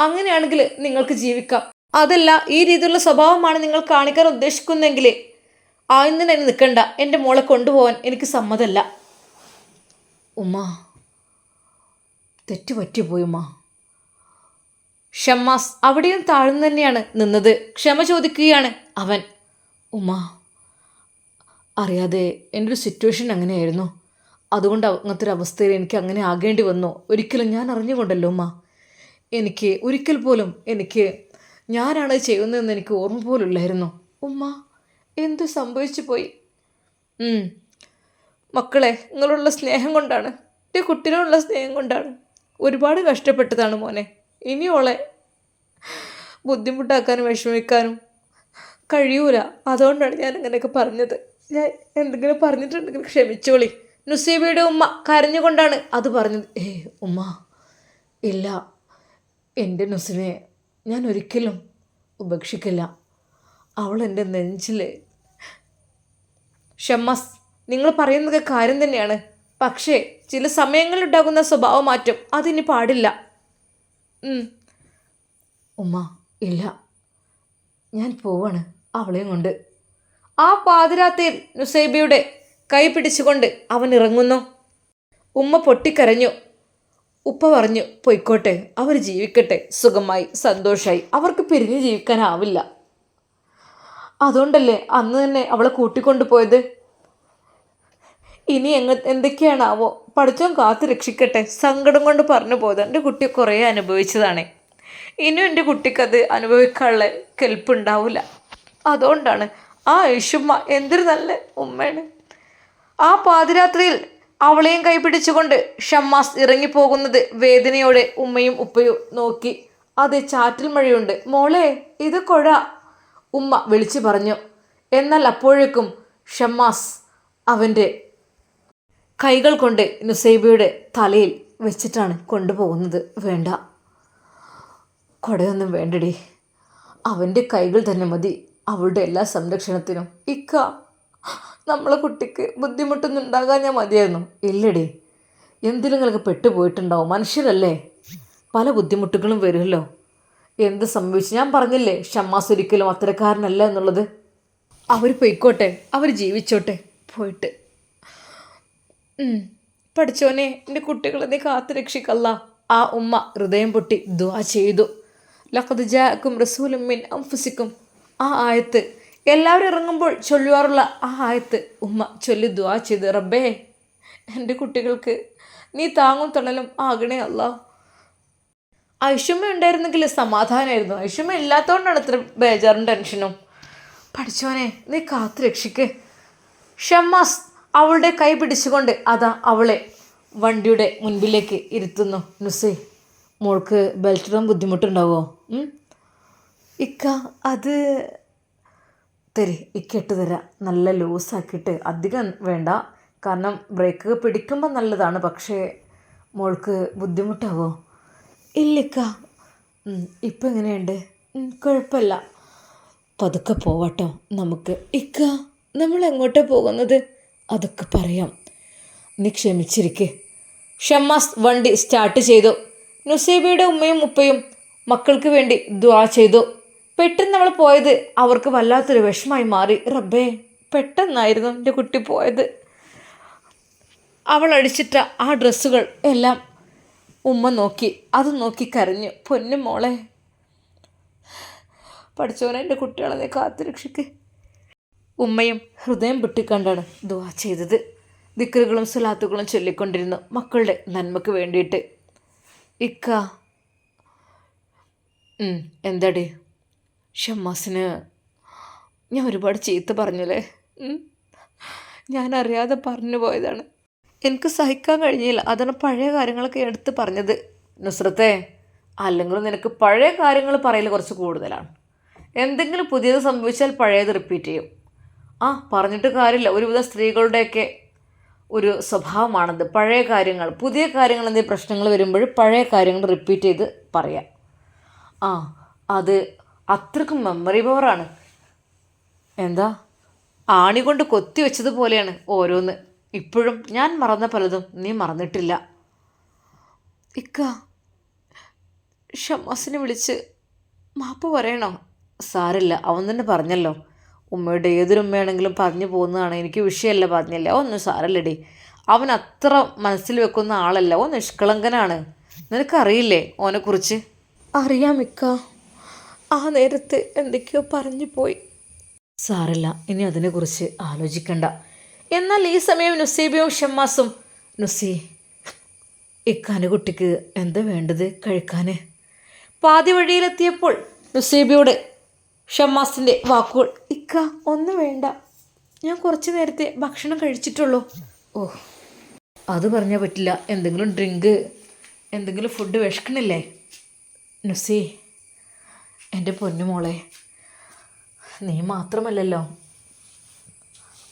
A: അങ്ങനെയാണെങ്കിൽ നിങ്ങൾക്ക് ജീവിക്കാം. അതല്ല ഈ രീതിയിലുള്ള സ്വഭാവമാണ് നിങ്ങൾ കാണിക്കാൻ ഉദ്ദേശിക്കുന്നെങ്കിൽ ആദ്യം തന്നെ നിൽക്കണ്ട. എന്റെ മോളെ കൊണ്ടുപോകാൻ എനിക്ക് സമ്മതമല്ല ഉമ്മ തെറ്റുപറ്റിപ്പോയി ഉമ്മ. ഷമ്മാസ് അവിടെയും താഴ്ന്നു തന്നെയാണ് നിന്നത്. ക്ഷമ ചോദിക്കുകയാണ് അവൻ. ഉമ്മ അറിയാതെ എന്റെ ഒരു സിറ്റുവേഷൻ അങ്ങനെയായിരുന്നു. അതുകൊണ്ട് അങ്ങനത്തെ ഒരു അവസ്ഥയിൽ എനിക്ക് അങ്ങനെ ആകേണ്ടി വന്നു. ഒരിക്കലും ഞാൻ അറിഞ്ഞുകൊണ്ടല്ലോ ഉമ്മ എനിക്ക് ഒരിക്കൽ പോലും എനിക്ക് ഞാനാണ് ചെയ്യുന്നതെന്ന് എനിക്ക് ഓർമ്മ പോലും ഇല്ലായിരുന്നു. ഉമ്മ എന്തു സംഭവിച്ചു പോയി? മക്കളെ നിങ്ങളുള്ള സ്നേഹം കൊണ്ടാണ്. എന്റെ കുട്ടികളുള്ള സ്നേഹം കൊണ്ടാണ്. ഒരുപാട് കഷ്ടപ്പെട്ടതാണ് മോനെ. ഇനിയോളെ ബുദ്ധിമുട്ടാക്കാനും വിഷമിക്കാനും കഴിയൂല. അതുകൊണ്ടാണ് ഞാൻ അങ്ങനെയൊക്കെ പറഞ്ഞത്. ഞാൻ എന്തെങ്കിലും പറഞ്ഞിട്ടുണ്ടെങ്കിൽ ക്ഷമിച്ചോളി. നുസീബയുടെ ഉമ്മ കരഞ്ഞുകൊണ്ടാണ് അത് പറഞ്ഞത്. ഏ ഉമ്മ ഇല്ല. എന്റെ നുസിനെ ഞാൻ ഒരിക്കലും ഉപേക്ഷിക്കില്ല. അവൾ എന്റെ നെഞ്ചിൽ ഷമ്മസ് നിങ്ങൾ പറയുന്നത് കാര്യം തന്നെയാണ്. പക്ഷേ ചില സമയങ്ങളിലുണ്ടാകുന്ന സ്വഭാവമാറ്റം അതിനി പാടില്ല. ഉമ്മ ഇല്ല. ഞാൻ പോവാണ് അവളെയും കൊണ്ട്. ആ പാതിരാത്രിയിൽ നുസൈബിയുടെ കൈ പിടിച്ചുകൊണ്ട് അവൻ ഇറങ്ങുന്നു. ഉമ്മ പൊട്ടിക്കരഞ്ഞു. ഉപ്പ പറഞ്ഞു പൊയ്ക്കോട്ടെ അവർ ജീവിക്കട്ടെ. സുഖമായി സന്തോഷമായി അവർക്ക് പിരിഞ്ഞ് ജീവിക്കാനാവില്ല. അതുകൊണ്ടല്ലേ അന്ന് തന്നെ അവളെ കൂട്ടിക്കൊണ്ടു പോയത് ഇനി എങ്ങ എന്തൊക്കെയാണാവോ. പഠിച്ചോൻ കാത്തു രക്ഷിക്കട്ടെ. സങ്കടം കൊണ്ട് പറഞ്ഞു പോയത് എന്റെ കുട്ടി കുറേ അനുഭവിച്ചതാണ്. ഇനിയും എന്റെ കുട്ടിക്കത് അനുഭവിക്കാനുള്ള കെൽപ്പുണ്ടാവില്ല അതുകൊണ്ടാണ് ആ യേശുമ്മ എന്തൊരു നല്ല ഉമ്മയാണ്. ആ പാതിരാത്രിയിൽ അവളെയും കൈപിടിച്ചുകൊണ്ട് ഷമ്മാസ് ഇറങ്ങിപ്പോകുന്നത് വേദനയോടെ ഉമ്മയും ഉപ്പയും നോക്കി. അതെ ചാറ്റിൽ മഴയുണ്ട്. മോളെ ഇത് കൊഴ. ഉമ്മ വിളിച്ചു പറഞ്ഞു. എന്നാൽ അപ്പോഴേക്കും ഷമ്മാസ് അവന്റെ കൈകൾ കൊണ്ട് നുസൈബയുടെ തലയിൽ വെച്ചിട്ടാണ് കൊണ്ടുപോകുന്നത്. വേണ്ട. കൊടയൊന്നും വേണ്ടടി. അവന്റെ കൈകൾ തന്നെ മതി. അവളുടെ എല്ലാ സംരക്ഷണത്തിനും. ഇക്ക നമ്മളെ കുട്ടിക്ക് ബുദ്ധിമുട്ടൊന്നും ഉണ്ടാകാൻ ഞാൻ മതിയായിരുന്നു. ഇല്ലടി. എന്തിലെങ്കിലൊക്കെ പെട്ടുപോയിട്ടുണ്ടാവും. മനുഷ്യരല്ലേ? പല ബുദ്ധിമുട്ടുകളും വരുമല്ലോ. എന്ത് സംഭവിച്ചു? ഞാൻ പറഞ്ഞില്ലേ ഷമ്മാസ് ഒരിക്കലും അത്തരക്കാരനല്ല എന്നുള്ളത്? അവർ പൊയ്ക്കോട്ടെ. അവർ ജീവിച്ചോട്ടെ. പോയിട്ട്. പഠിച്ചോനെ എന്റെ കുട്ടികളെ കാത്തു രക്ഷിക്കല്ല. ആ ഉമ്മ ഹൃദയം പൊട്ടി ദുവാ ചെയ്തു. ലഖദ് ജാക്കും റസൂലും മിൻ അംഫുസിക്കും ആ ആയത്ത് എല്ലാവരും ഇറങ്ങുമ്പോൾ ചൊല്ലുവാറുള്ള ആ ആയത്ത് ഉമ്മ ചൊല്ലി ദുവാ ചെയ്ത് റബ്ബേ എന്റെ കുട്ടികൾക്ക് നീ താങ്ങും തണലും ആകണേ അല്ല. ഐഷുമ്മ ഉണ്ടായിരുന്നെങ്കിൽ സമാധാനമായിരുന്നു ഐഷുമ്മ ഇല്ലാത്തതുകൊണ്ടാണ് ഇത്ര ബേജാറും ടെൻഷനും. പഠിച്ചോനെ നീ കാത്തു രക്ഷിക്ക്. ഷമ്മാസ് അവളുടെ കൈ പിടിച്ചുകൊണ്ട് അതാ അവളെ വണ്ടിയുടെ മുൻപിലേക്ക് ഇരുത്തുന്നു. നുസേ മോൾക്ക് ബെൽറ്റ് ഇടാൻ ബുദ്ധിമുട്ടുണ്ടാവുമോ ഉം? ഇക്ക അത് തരി ഇക്കിട്ട് തരാം. നല്ല ലൂസാക്കിയിട്ട് അധികം വേണ്ട. കാരണം ബ്രേക്ക് പിടിക്കുമ്പോൾ നല്ലതാണ് പക്ഷേ മോൾക്ക് ബുദ്ധിമുട്ടാവോ? ഇല്ലിക്ക ഇപ്പം എങ്ങനെയുണ്ട്? കുഴപ്പമില്ല. പതുക്കെ പോവട്ടോ നമുക്ക്. ഇക്ക നമ്മൾ എങ്ങോട്ടാണ് പോകുന്നത്? അതൊക്കെ പറയാം. നീ ക്ഷമിച്ചിരിക്കെ. ഷമ്മാസ് വണ്ടി സ്റ്റാർട്ട് ചെയ്തു. നുസൈബയുടെ ഉമ്മയും ഉപ്പയും മക്കൾക്ക് വേണ്ടി ദ്വാ ചെയ്തു. പെട്ടെന്ന് നമ്മൾ പോയത് അവർക്ക് വല്ലാത്തൊരു വിഷമായി മാറി. റബ്ബേ പെട്ടെന്നായിരുന്നു എന്റെ കുട്ടി പോയത്. അവൾ അടിച്ചിട്ട ആ ഡ്രസ്സുകൾ എല്ലാം ഉമ്മ നോക്കി. അത് നോക്കി കരഞ്ഞു. പൊന്നു മോളെ പഠിച്ചവനെ എന്റെ കുട്ടികളെ കാത്തുരക്ഷിക്കേ. കാത്തു രക്ഷിക്ക് ഉമ്മയും ഹൃദയം പൊട്ടിക്കണ്ടാണ് ദുവാ ചെയ്തത്. ദിക്കറുകളും സ്വലാത്തുകളും ചൊല്ലിക്കൊണ്ടിരുന്നു മക്കളുടെ നന്മക്ക് വേണ്ടിയിട്ട്. ഇക്ക എന്താടി? ഷമ്മാസിന് ഞാൻ ഒരുപാട് ചീത്ത പറഞ്ഞല്ലേ? ഞാൻ അറിയാതെ പറഞ്ഞു പോയതാണ്. എനിക്ക് സഹിക്കാൻ കഴിഞ്ഞില്ല. അതാണ് പഴയ കാര്യങ്ങളൊക്കെ എടുത്ത് പറഞ്ഞത്. നുസ്രത്തെ അല്ലെങ്കിൽ നിനക്ക് പഴയ കാര്യങ്ങൾ പറയൽ കുറച്ച് കൂടുതലാണ്. എന്തെങ്കിലും പുതിയത് സംഭവിച്ചാൽ പഴയത് റിപ്പീറ്റ് ചെയ്യും. ആ പറഞ്ഞിട്ട് കാര്യമില്ല. ഒരുവിധ സ്ത്രീകളുടെയൊക്കെ ഒരു സ്വഭാവമാണത്. പഴയ കാര്യങ്ങൾ പുതിയ കാര്യങ്ങൾ എന്തെങ്കിലും പ്രശ്നങ്ങൾ വരുമ്പോൾ പഴയ കാര്യങ്ങൾ റിപ്പീറ്റ് ചെയ്ത് പറയാം. ആ അത് അത്രക്കും മെമ്മറി പവറാണ് എന്താ? ആണി കൊണ്ട് കൊത്തി വെച്ചതുപോലെയാണ് ഓരോന്ന്. ഇപ്പോഴും ഞാൻ മറന്ന പലതും നീ മറന്നിട്ടില്ല. ഇക്ക ഷമാസിനെ വിളിച്ച് മാപ്പ് പറയണോ? സാരില്ല അവൻ തന്നെ പറഞ്ഞല്ലോ. ഉമ്മയുടെ ഏതൊരു ഉമ്മയാണെങ്കിലും പറഞ്ഞു പോകുന്നതാണ്. എനിക്ക് വിഷയമല്ല പറഞ്ഞില്ല. ഒന്നും സാരല്ലടി. അവൻ അത്ര മനസ്സിൽ വെക്കുന്ന ആളല്ല. ഓ നിഷ്കളങ്കനാണ്. നിനക്കറിയില്ലേ ഓനെക്കുറിച്ച്? അറിയാം ഇക്ക ആ നേരത്ത് എന്തൊക്കെയോ പറഞ്ഞു പോയി. സാരല്ല ഇനി അതിനെക്കുറിച്ച് ആലോചിക്കണ്ട. എന്നാൽ ഈ സമയം നുസീബിയും ഷമ്മാസും നുസി ഇക്കാന് കുട്ടിക്ക് എന്താ വേണ്ടത് കഴിക്കാൻ പാതി വഴിയിലെത്തിയപ്പോൾ നുസീബയോട് ഷമ്മാസിന്റെ വാക്കുകൾ ഇക്ക ഒന്നും വേണ്ട. ഞാൻ കുറച്ച് നേരത്തെ ഭക്ഷണം കഴിച്ചിട്ടുള്ളൂ. ഓ അത് പറഞ്ഞാൽ പറ്റില്ല. എന്തെങ്കിലും ഡ്രിങ്ക് എന്തെങ്കിലും ഫുഡ് വിഷക്കണില്ലേ നുസി എന്റെ പൊന്നുമോളെ നീ മാത്രമല്ലല്ലോ.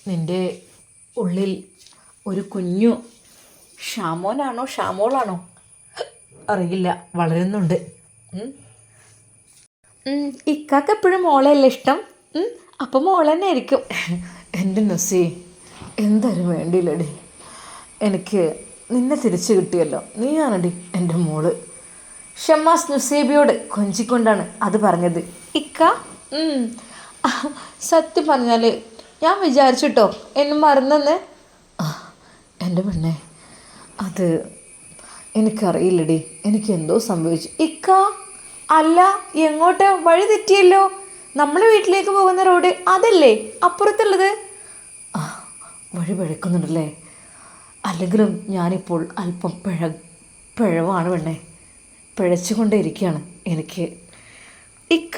A: നിന്റെ ഉള്ളിൽ ഒരു കുഞ്ഞു ഷാമോനാണോ ഷാമോളാണോ? അറിയില്ല വളരുന്നുണ്ട്. ഇക്കാക്ക് എപ്പോഴും മോളെയല്ലേ ഇഷ്ടം? ഉം, അപ്പം മോൾ തന്നെ ആയിരിക്കും. എന്റെ നസി എന്തായാലും വേണ്ടിയില്ലടി. എനിക്ക് നിന്നെ തിരിച്ചു കിട്ടിയല്ലോ. നീയാണടി എന്റെ മോൾ. ഷമ്മാസ് നുസേബിയോട് കൊഞ്ചിക്കൊണ്ടാണ് അത് പറഞ്ഞത്. ഇക്ക? സത്യം പറഞ്ഞാൽ ഞാൻ വിചാരിച്ചിട്ടോ എന്നെ മറന്നെന്ന്. എന്റെ പെണ്ണെ അത് എനിക്കറിയില്ലടി. എനിക്ക് എന്തോ സംഭവിച്ചു. ഇക്ക? അല്ല എങ്ങോട്ട്? വഴി തെറ്റിയല്ലോ. നമ്മൾ വീട്ടിലേക്ക് പോകുന്ന റോഡ് അതല്ലേ? അപ്പുറത്തുള്ളത്. ആ വഴി പഴക്കുന്നുണ്ടല്ലേ? അല്ലെങ്കിലും ഞാനിപ്പോൾ അല്പം പിഴ പിഴവാണ് പെണ്ണേ. പിഴച്ചുകൊണ്ടേ ഇരിക്കുകയാണ് എനിക്ക്. ഇക്ക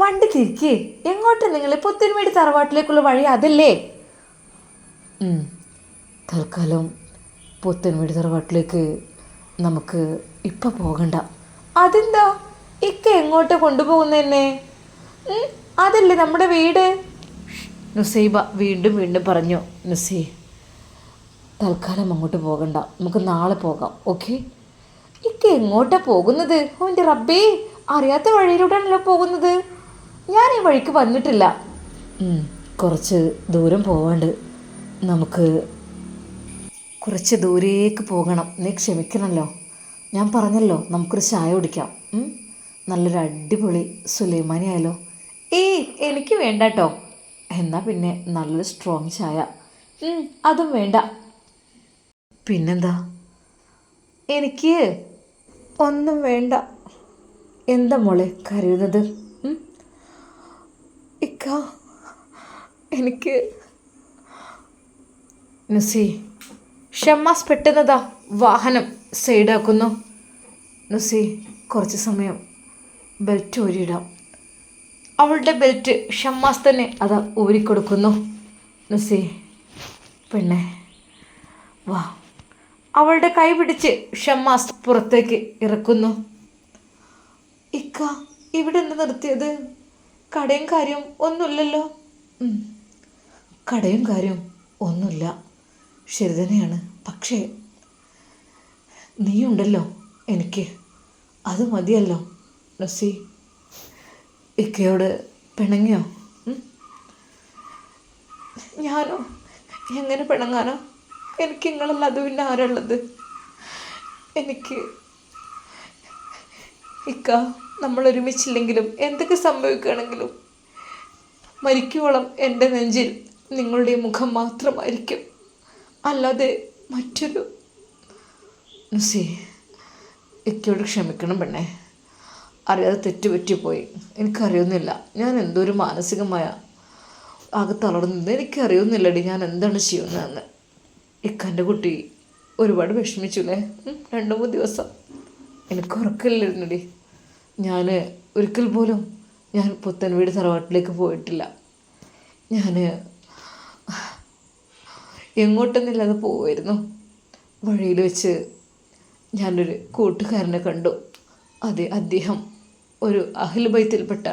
A: വണ്ടി തിരിക്കേ. എങ്ങോട്ട്? നിങ്ങൾ പുത്തൻമേടി തറവാട്ടിലേക്കുള്ള വഴി അതല്ലേ. തൽക്കാലം പുത്തൻവീട് തറവാട്ടിലേക്ക് നമുക്ക് ഇപ്പം പോകണ്ട. അതെന്താ? ഇക്ക എങ്ങോട്ട് കൊണ്ടുപോകുന്നതന്നെ അതല്ലേ നമ്മുടെ വീട്? നുസൈബ വീണ്ടും വീണ്ടും പറഞ്ഞു നുസൈ തൽക്കാലം അങ്ങോട്ട് പോകണ്ട നമുക്ക് നാളെ പോകാം ഓക്കെ? ഇക്ക എങ്ങോട്ടാ പോകുന്നത്? ഓന്റെ റബ്ബേ അറിയാത്ത വഴിയിലൂടെയാണല്ലോ പോകുന്നത്. ഞാൻ ഈ വഴിക്ക് വന്നിട്ടില്ല. കുറച്ച് ദൂരം പോവാണ്ട് നമുക്ക് കുറച്ച് ദൂരേക്ക് പോകണം. നീ ക്ഷമിക്കണമല്ലോ ഞാൻ പറഞ്ഞല്ലോ നമുക്കൊരു ചായ കുടിക്കാം? നല്ലൊരു അടിപൊളി സുലൈമാനി ആയാലോ? ഏയ് എനിക്ക് വേണ്ട കേട്ടോ എന്നാൽ പിന്നെ നല്ലൊരു സ്ട്രോങ് ചായ. അതും വേണ്ട. പിന്നെന്താ? എനിക്ക് ഒന്നും വേണ്ട. എന്താ മോളെ കരയുന്നത്? ഇക്ക എനിക്ക് നുസി ഷമ്മാസ് പെട്ടെന്നതാ വാഹനം സൈഡാക്കുന്നു. നുസി കുറച്ച് സമയം ബെൽറ്റ് ഊരിയിടാം. അവളുടെ ബെൽറ്റ് ഷമ്മാസ് തന്നെ അതാ ഊരിക്കൊടുക്കുന്നു. നുസി പെണ്ണെ വാ. അവളുടെ കൈ പിടിച്ച് ഷമ്മാസ് പുറത്തേക്ക് ഇറക്കുന്നു. ഇക്ക ഇവിടെ എന്താ നിർത്തിയത്? കടയും കാര്യം ഒന്നുമില്ലല്ലോ. കടയും കാര്യം ഒന്നുമില്ല. ശരി തന്നെയാണ് പക്ഷേ നീയുണ്ടല്ലോ എനിക്ക്. അത് മതിയല്ലോ. നസി ഇക്കയോട് പിണങ്ങിയോ? ഞാനോ? എങ്ങനെ പിണങ്ങാനോ? എനിക്ക് നിങ്ങളല്ലാതെ പിന്നെ ആരുള്ളത് എനിക്ക് ഇക്ക നമ്മൾ ഒരുമിച്ചില്ലെങ്കിലും എന്തൊക്കെ സംഭവിക്കുകയാണെങ്കിലും മരിക്കുവോളം എന്റെ നെഞ്ചിൽ നിങ്ങളുടെ മുഖം മാത്രമായിരിക്കും. അല്ലാതെ മറ്റൊരു നുസി ഇക്കയോട് ക്ഷമിക്കണം പെണ്ണേ. അറിയാതെ തെറ്റുപറ്റിപ്പോയി. എനിക്കറിയുന്നില്ല. ഞാൻ എന്തൊരു മാനസികമായ ആകെ തളർന്നത് എനിക്കറിയുന്നില്ലടി ഞാൻ എന്താണ് ചെയ്യുന്നതെന്ന്. ഇക്കന്റെ കുട്ടി ഒരുപാട് വിഷമിച്ചുല്ലേ? രണ്ട് മൂന്ന് ദിവസം. എനിക്ക് ഉറക്കില്ലായിരുന്നടി ഞാൻ ഒരിക്കൽ പോലും ഞാൻ പുത്തൻ വീട് തറവാട്ടിലേക്ക് പോയിട്ടില്ല. ഞാൻ എങ്ങോട്ടെന്നില്ലാതെ പോവായിരുന്നു വഴിയിൽ വെച്ച് ഞാനൊരു കൂട്ടുകാരനെ കണ്ടു. അതെ അദ്ദേഹം. ഒരു അഹിൽ ബൈത്തിൽപ്പെട്ട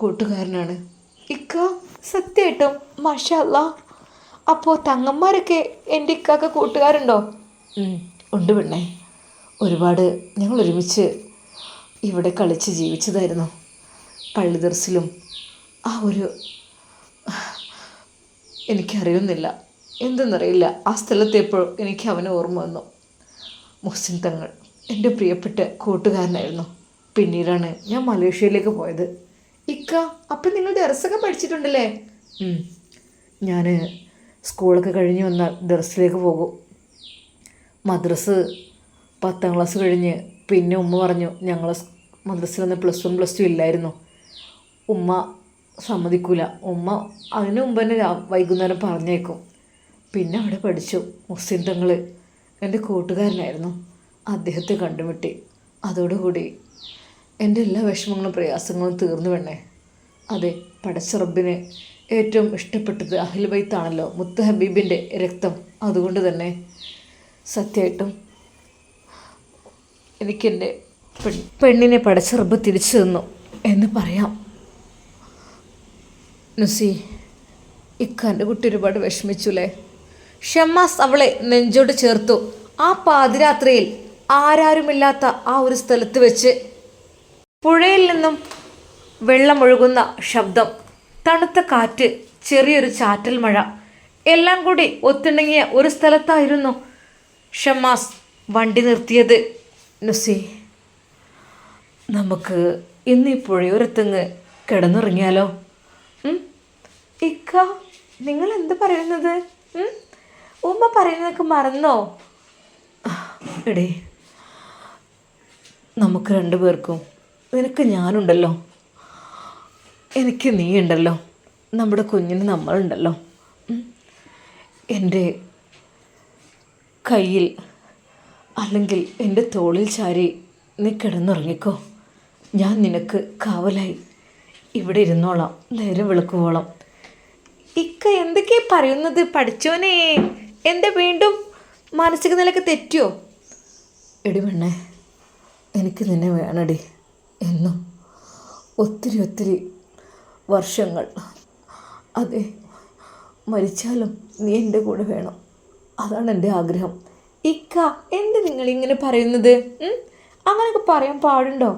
A: കൂട്ടുകാരനാണ്. ഇക്ക സത്യമായിട്ടും മാഷല്ല അപ്പോൾ തങ്ങന്മാരൊക്കെ എന്റെ ഇക്കാക്ക കൂട്ടുകാരുണ്ടോ? ഉണ്ട് പെണ്ണേ. ഒരുപാട് ഞങ്ങൾ ഒരുമിച്ച് ഇവിടെ കളിച്ച് ജീവിച്ചതായിരുന്നു. പള്ളി ദർസിലും ആ ഒരു എനിക്കറിയുന്നില്ല. എന്തെന്നറിയില്ല. ആ സ്ഥലത്തെപ്പോൾ എനിക്ക് അവനെ ഓർമ്മ വന്നു. മുസ്ലിം തങ്ങൾ എന്റെ പ്രിയപ്പെട്ട കൂട്ടുകാരനായിരുന്നു. പിന്നീടാണ് ഞാൻ മലേഷ്യയിലേക്ക് പോയത്. ഇക്ക അപ്പം നിങ്ങൾ ദർസൊക്കെ പഠിച്ചിട്ടുണ്ടല്ലേ? ഞാൻ സ്കൂളൊക്കെ കഴിഞ്ഞ് വന്നാൽ ദർസിലേക്ക് പോകും. മദ്രസ് പത്താം ക്ലാസ് കഴിഞ്ഞ് പിന്നെ ഉമ്മ പറഞ്ഞു ഞങ്ങളെ ഞങ്ങൾ മദ്രസിലൊന്ന് പ്ലസ് വൺ പ്ലസ് ടു ഇല്ലായിരുന്നു. ഉമ്മ സമ്മതിക്കൂല. ഉമ്മ അതിന് മുമ്പ് തന്നെ വൈകുന്നേരം പറഞ്ഞേക്കും. പിന്നെ അവിടെ പഠിച്ചു. മുസ്ലിം തങ്ങൾ എന്റെ കൂട്ടുകാരനായിരുന്നു. അദ്ദേഹത്തെ കണ്ടുമുട്ടി. അതോടുകൂടി എന്റെ എല്ലാ വിഷമങ്ങളും പ്രയാസങ്ങളും തീർന്നു വേണേ അതെ പടച്ച റബ്ബിന് ഏറ്റവും ഇഷ്ടപ്പെട്ടത് അഹിൽ ബൈത്താണല്ലോ മുത്ത് ഹബീബിന്റെ രക്തം. അതുകൊണ്ട് തന്നെ സത്യമായിട്ടും എനിക്കെന്റെ പെൺ പെണ്ണിനെ പടച്ച റബ്ബ് തിരിച്ചു തന്നു എന്ന് പറയാം. നുസി ഇക്കാന്റെ കുട്ടി ഒരുപാട് വിഷമിച്ചുല്ലേ ഷമ്മാസ് അവളെ നെഞ്ചോട് ചേർത്തു. ആ പാതിരാത്രിയിൽ ആരാരുമില്ലാത്ത ആ ഒരു സ്ഥലത്ത് വെച്ച് പുഴയിൽ നിന്നും വെള്ളമൊഴുകുന്ന ശബ്ദം തണുത്ത കാറ്റ് ചെറിയൊരു ചാറ്റൽ മഴ എല്ലാം കൂടി ഒത്തിണങ്ങിയ ഒരു സ്ഥലത്തായിരുന്നു ഷമാസ് വണ്ടി നിർത്തിയത്. നുസി നമുക്ക് ഇന്ന് ഈ പുഴയോരത്തങ്ങ് കിടന്നിറങ്ങിയാലോ? ഇക്ക നിങ്ങൾ എന്ത് പറയുന്നത്? ഉമ്മ പറയുന്നതൊക്കെ മറന്നോ? എടേ നമുക്ക് രണ്ടുപേർക്കും നിനക്ക് ഞാനുണ്ടല്ലോ. എനിക്ക് നീ ഉണ്ടല്ലോ നമ്മുടെ കുഞ്ഞിന് നമ്മളുണ്ടല്ലോ. എന്റെ കയ്യിൽ അല്ലെങ്കിൽ എന്റെ തോളിൽ ചാരി നീ കിടന്നുറങ്ങിക്കോ. ഞാൻ നിനക്ക് കാവലായി ഇവിടെ ഇരുന്നോളാം. നേരം വിളക്കുവോളാം. ഇക്ക എന്തൊക്കെ പറയുന്നത്? പഠിച്ചോനെ. എന്റെ വീണ്ടും മാനസിക നിലയ്ക്ക് തെറ്റിയോ? എടി പെണ്ണേ എനിക്ക് നിന്നെ വേണടി. എന്നും ഒത്തിരി ഒത്തിരി വർഷങ്ങൾ. അതെ മരിച്ചാലും നീ എന്റെ കൂടെ വേണം. അതാണ് എന്റെ ആഗ്രഹം. ഇക്ക എന്ത് നിങ്ങൾ ഇങ്ങനെ പറയുന്നത്? അങ്ങനെയൊക്കെ പറയാൻ പാടുണ്ടോ?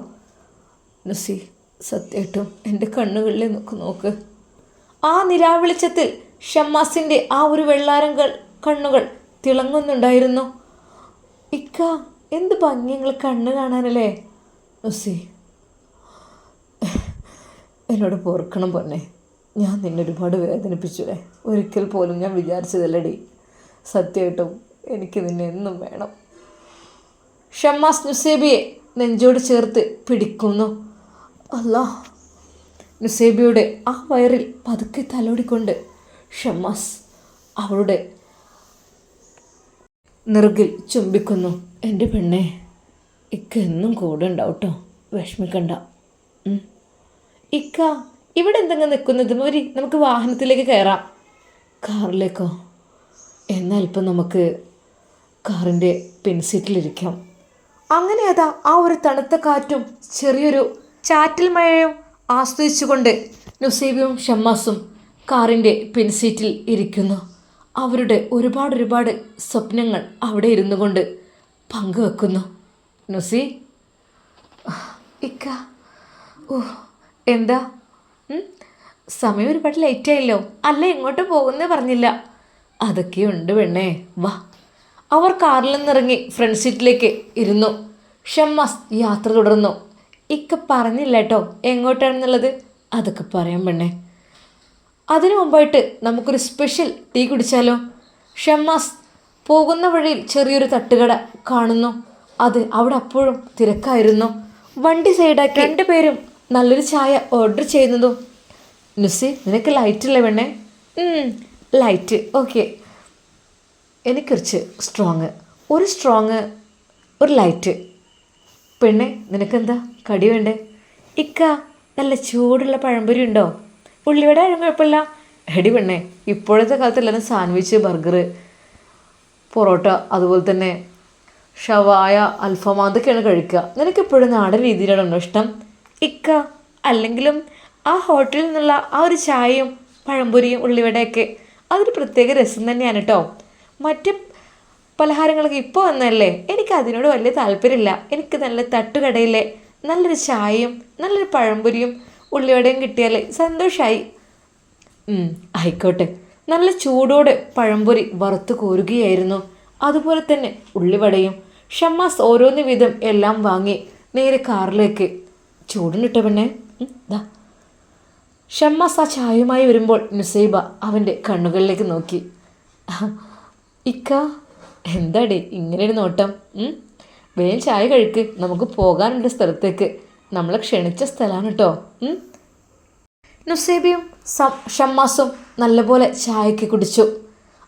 A: നസി സത്യേട്ടും എന്റെ കണ്ണുകളിൽ നോക്ക് നോക്ക്. ആ നിരാവിളിച്ചത്തിൽ ഷമ്മാസിന്റെ ആ ഒരു വെള്ളാരങ്ങൾ കണ്ണുകൾ തിളങ്ങുന്നുണ്ടായിരുന്നു. ഇക്ക എന്ത് ഭംഗിയങ്ങൾ കണ്ണ് കാണാനല്ലേ? നസി എന്നോട് പൊറുക്കണം പൊന്നെ. ഞാൻ നിന്നെ ഒരുപാട് വേദനിപ്പിച്ചുവേ. ഒരിക്കൽ പോലും ഞാൻ വിചാരിച്ചതല്ലടി. സത്യമായിട്ടും എനിക്ക് നിന്നെ എന്നും വേണം. ഷമ്മാസ് നുസേബിയെ നെഞ്ചോട് ചേർത്ത് പിടിക്കുന്നു. അല്ല. നുസേബിയുടെ ആ വയറിൽ പതുക്കെ തലോടിക്കൊണ്ട് ഷമ്മാസ് അവളുടെ നിറുകിൽ ചുംബിക്കുന്നു. എന്റെ പെണ്ണെ ഇക്കെന്നും കൂടെ ഉണ്ടാവും കേട്ടോ വിഷമിക്കണ്ട. ഇക്ക ഇവിടെ എന്തെങ്കിലും നിൽക്കുന്നത്? മതി നമുക്ക് വാഹനത്തിലേക്ക് കയറാം. കാറിലേക്കോ? എന്നാൽ ഇപ്പം നമുക്ക് കാറിന്റെ പിൻസീറ്റിലിരിക്കാം അങ്ങനെ അതാ ആ ഒരു തണുത്ത കാറ്റും ചെറിയൊരു ചാറ്റൽ മഴയും ആസ്വദിച്ചുകൊണ്ട് നുസൈബിയും ഷമ്മാസും കാറിന്റെ പിൻസീറ്റിൽ ഇരിക്കുന്നു. അവരുടെ ഒരുപാട് ഒരുപാട് സ്വപ്നങ്ങൾ അവിടെ ഇരുന്നു കൊണ്ട് പങ്കുവെക്കുന്നു. നുസി ഇക്ക ഓ എന്താ? സമയം ഒരുപാട് ലേറ്റ് ആയല്ലോ. അല്ല എങ്ങോട്ട് പോകുന്നേ പറഞ്ഞില്ല. അതൊക്കെയുണ്ട് പെണ്ണേ. വാ. അവർ കാറിൽ നിന്നിറങ്ങി ഫ്രണ്ട് സീറ്റിലേക്ക് ഇരുന്നു. ഷമ്മാസ് യാത്ര തുടർന്നു. ഇക്ക പറഞ്ഞില്ല കേട്ടോ എങ്ങോട്ടാണെന്നുള്ളത്. അതൊക്കെ പറയാൻ പെണ്ണേ. അതിനു മുമ്പായിട്ട് നമുക്കൊരു സ്പെഷ്യൽ ടീ കുടിച്ചാലോ? ഷമ്മാസ് പോകുന്ന വഴിയിൽ ചെറിയൊരു തട്ടുകട കാണുന്നു. അത് അവിടെ അപ്പോഴും തിരക്കായിരുന്നു. വണ്ടി സൈഡാക്കി രണ്ടുപേരും നല്ലൊരു ചായ ഓർഡർ ചെയ്യുന്നതും. നുസി നിനക്ക് ലൈറ്റ് ഇല്ലേ പെണ്ണേ? ലൈറ്റ് ഓക്കെ എനിക്കുറിച്ച് സ്ട്രോങ് ഒരു സ്ട്രോങ് ഒരു ലൈറ്റ് പെണ്ണെ നിനക്കെന്താ? കടി വേണ്ടേ? ഇക്ക നല്ല ചൂടുള്ള പഴംപൊരി ഉണ്ടോ? ഉള്ളിവട ആയാലും കുഴപ്പമില്ല. എടി പെണ്ണെ ഇപ്പോഴത്തെ കാലത്ത് എല്ലാവരും സാൻഡ്വിച്ച് ബർഗർ പൊറോട്ട അതുപോലെ തന്നെ ഷവായ അൽഫാം അതൊക്കെയാണ് കഴിക്കുക. നിനക്ക് എപ്പോഴും നാടൻ രീതിയിലാണോ ഇഷ്ടം? ഇക്ക അല്ലെങ്കിലും ആ ഹോട്ടലിൽ നിന്നുള്ള ആ ഒരു ചായയും പഴംപൊരിയും ഉള്ളിവടയൊക്കെ അതൊരു പ്രത്യേക രസം തന്നെയാണ് കേട്ടോ മറ്റ് പലഹാരങ്ങളൊക്കെ ഇപ്പോൾ വന്നല്ലേ എനിക്ക് അതിനോട് വലിയ താല്പര്യമില്ല. എനിക്ക് നല്ല തട്ടുകടയിലെ നല്ലൊരു ചായയും നല്ലൊരു പഴംപൊരിയും ഉള്ളിവടയും കിട്ടിയാലേ സന്തോഷമായി ആയിക്കോട്ടെ. നല്ല ചൂടോടെ പഴംപൊരി വറുത്ത് കോരുകയായിരുന്നു. അതുപോലെ തന്നെ ഉള്ളിവടയും ഷമ്മാസ് ഓരോന്ന് വീതം എല്ലാം വാങ്ങി നേരെ കാറിലേക്ക് ചൂടിനിട്ട പെണ്ണെ? ദാ. ഷമ്മാസ് ആ ചായയുമായി വരുമ്പോൾ നുസൈബ അവന്റെ കണ്ണുകളിലേക്ക് നോക്കി. ഇക്ക എന്താടേ ഇങ്ങനെ ഒരു നോട്ടം? വേഗം ചായ കഴിക്ക്. നമുക്ക് പോകാനുണ്ട് സ്ഥലത്തേക്ക്. നമ്മളെ ക്ഷണിച്ച സ്ഥലമാണ് കേട്ടോ നുസൈബയും ഷമ്മാസും നല്ലപോലെ ചായക്ക് കുടിച്ചു.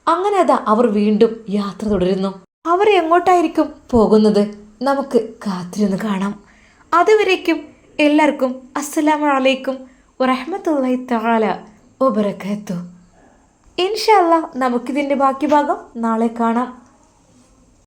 A: അങ്ങനെ അതാ അവർ വീണ്ടും യാത്ര തുടരുന്നു. അവർ എങ്ങോട്ടായിരിക്കും പോകുന്നത്? നമുക്ക് കാത്തിരുന്ന് കാണാം. അതുവരേക്കും എല്ലാവർക്കും അസ്സലാമു അലൈക്കും വറഹ്മത്തുള്ളാഹി തആല ഒബറക്കത്തു ഇൻഷല്ല നമുക്കിതിന്റെ ബാക്കി ഭാഗം നാളെ കാണാം.